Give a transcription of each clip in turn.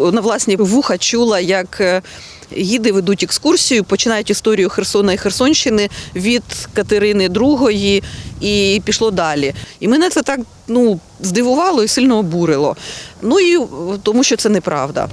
На власні вуха чула, як е, гіди ведуть екскурсію, починають історію Херсона і Херсонщини від Катерини II і пішло далі. І мене це так ну, здивувало і сильно обурило. Ну і е, тому що це неправда.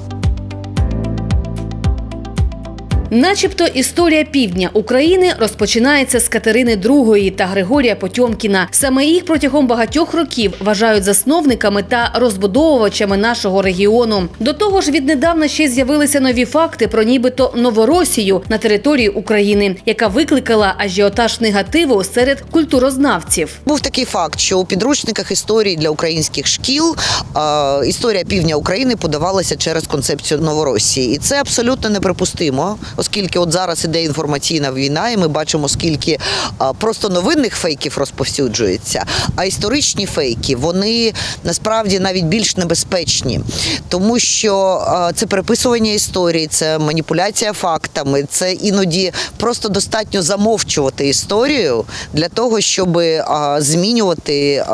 Начебто історія півдня України розпочинається з Катерини II та Григорія Потьомкіна. Саме їх протягом багатьох років вважають засновниками та розбудовувачами нашого регіону. До того ж, віднедавна ще з'явилися нові факти про нібито Новоросію на території України, яка викликала ажіотаж негативу серед культурознавців. Був такий факт, що у підручниках історії для українських шкіл е, історія півдня України подавалася через концепцію Новоросії, і це абсолютно неприпустимо, оскільки от зараз іде інформаційна війна, і ми бачимо, скільки просто новинних фейків розповсюджується. А історичні фейки вони насправді навіть більш небезпечні, тому що це переписування історії, це маніпуляція фактами, це іноді просто достатньо замовчувати історію для того, щоб змінювати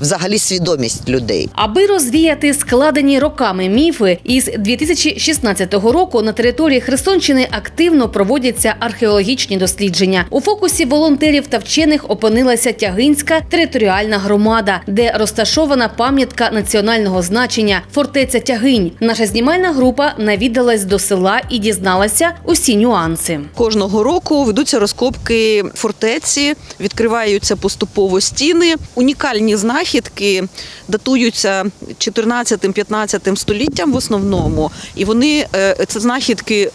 взагалі свідомість людей. Аби розвіяти складені роками міфи, із 2016 року на території Херсонщини активно проводяться археологічні дослідження. У фокусі волонтерів та вчених опинилася Тягинська територіальна громада, де розташована пам'ятка національного значення фортеця Тягинь. Наша знімальна група навідалась до села і дізналася усі нюанси. Кожного року ведуться розкопки фортеці, відкриваються поступово стіни. Унікальні знахідки датуються 14-15 століттям в основному. І вони е, це знахідки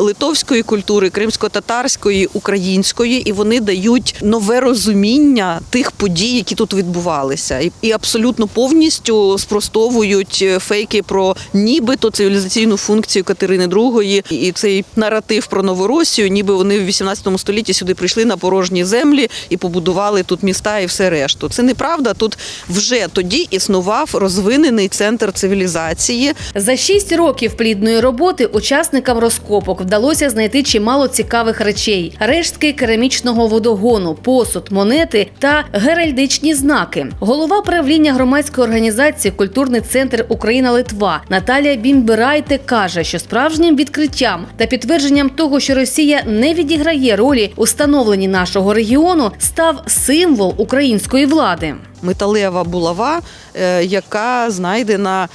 литовської культури, кримсько-татарської, української, і вони дають нове розуміння тих подій, які тут відбувалися, і, і абсолютно повністю спростовують е, фейки про нібито цивілізаційну функцію Катерини II і цей наратив про Новоросію, ніби вони в 18 столітті сюди прийшли на порожні землі і побудували тут міста і все решту. Це неправда. Тут вже тоді існував розвинений центр цивілізації. За шість років плідної роботи учасникам розкопок вдалося знайти чимало цікавих речей: рештки керамічного водогону, посуд, монети та геральдичні знаки. Голова правління громадської організації Культурний центр Україна Литва Наталія Бімбирайте каже, що справжнім відкриттям та підтвердженням того, що Росія не відіграє ролі у становленні нашого регіону, став символ української влади. металева булава, е, яка знайдена.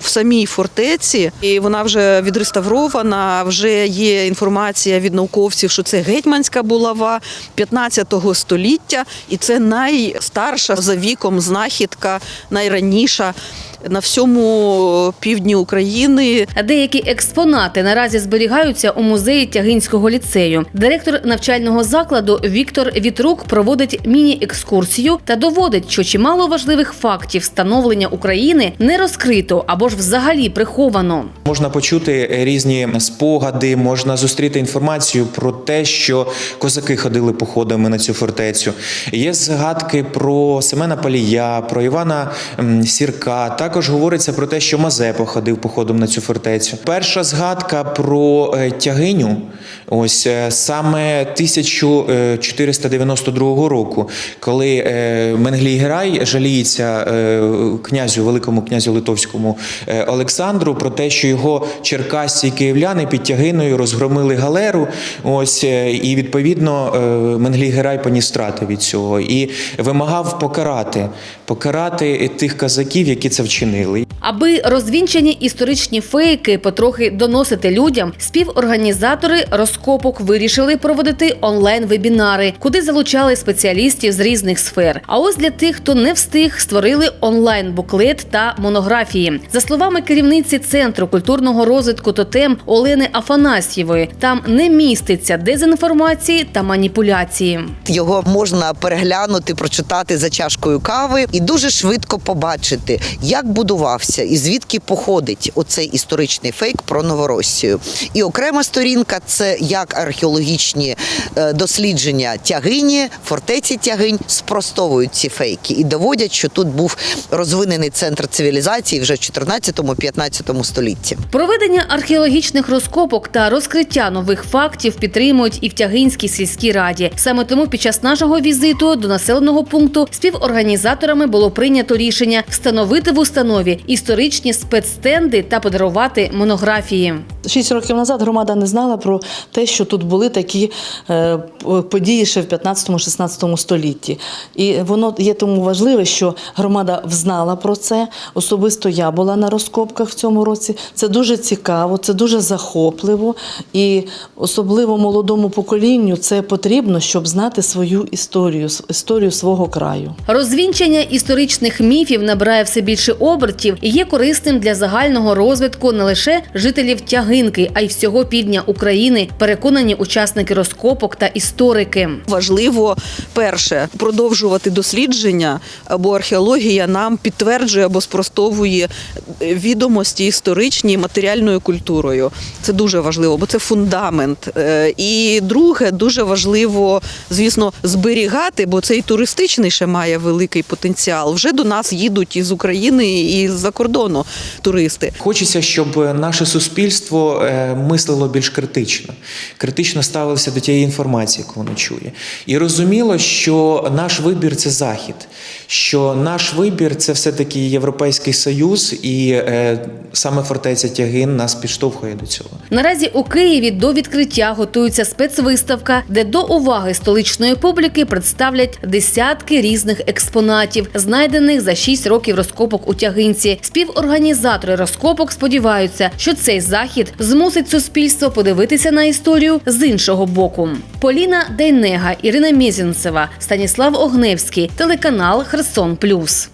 В самій фортеці, і вона вже відреставрована. Вже є інформація від науковців, що це гетьманська булава 15 століття, і це найстарша за віком знахідка, найраніша на всьому півдні України. Деякі експонати наразі зберігаються у музеї Тягинського ліцею. Директор навчального закладу Віктор Вітрук проводить міні-екскурсію та доводить, що чимало важливих фактів становлення України не розкрито або ж взагалі приховано. Можна почути різні спогади, можна зустріти інформацію про те, що козаки ходили походами на цю фортецю. Є згадки про Семена Палія, про Івана Сірка. Також говориться про те, що Мазепа ходив походом на цю фортецю. Перша згадка про е, тягиню, ось е, саме 1492 року, коли е, Менглій Герай жаліється е, князю, великому князю Литовському е, Олександру про те, що його черкасці і київляни під тягиною розгромили галеру. Ось е, і відповідно Менглі Менглій Герай поніс страти від цього і вимагав покарати, покарати тих казаків, які це вчинили. Аби розвінчані історичні фейки потрохи доносити людям, співорганізатори розкопок вирішили проводити онлайн-вебінари, куди залучали спеціалістів з різних сфер. А ось для тих, хто не встиг, створили онлайн-буклет та монографії. За словами керівниці центру культурного розвитку Тотем Олени Афанасьєвої, там не міститься дезінформації та маніпуляції. Його можна переглянути, прочитати за чашкою кави і дуже швидко побачити, як будувався і звідки походить оцей історичний фейк про Новоросію. І окрема сторінка це як археологічні е, дослідження тягині, фортеці тягинь спростовують ці фейки і доводять, що тут був розвинений центр цивілізації вже в 14-15 столітті. Проведення археологічних розкопок та розкриття нових фактів підтримують і в Тягинській сільській раді. Саме тому під час нашого візиту до населеного пункту співорганізаторами експертами було прийнято рішення встановити в установі історичні спецстенди та подарувати монографії. Шість років назад громада не знала про те, що тут були такі е, події ще в 15-16 столітті. І воно є тому важливе, що громада взнала про це. Особисто я була на розкопках в цьому році. Це дуже цікаво, це дуже захопливо. І особливо молодому поколінню це потрібно, щоб знати свою історію, історію свого краю. Розвінчання історичних міфів набирає все більше обертів і є корисним для загального розвитку не лише жителів Тягинки, а й всього півдня України. Переконані учасники розкопок та історики. Важливо перше продовжувати дослідження, бо археологія нам підтверджує або спростовує відомості історичні матеріальною культурою. Це дуже важливо, бо це фундамент. Е, І друге, дуже важливо, звісно, зберігати, бо цей туристичний ще має великий потенціал. Вже до нас їдуть із України і з-за кордону туристи. Хочеться, щоб наше суспільство е, мислило більш критично, критично ставилося до тієї інформації, яку воно чує, і розуміло, що наш вибір це захід, що наш вибір це все-таки Європейський Союз, і е, саме фортеця Тягин нас підштовхує до цього. Наразі у Києві до відкриття готується спецвиставка, де до уваги столичної публіки представлять десятки різних експонатів, знайдених за 6 років розкопок у тягинці. Співорганізатори розкопок сподіваються, що цей захід змусить суспільство подивитися на історію з іншого боку. Поліна Дейнега, Ірина Мізінцева, Станіслав Огневський, телеканал Херсон Плюс.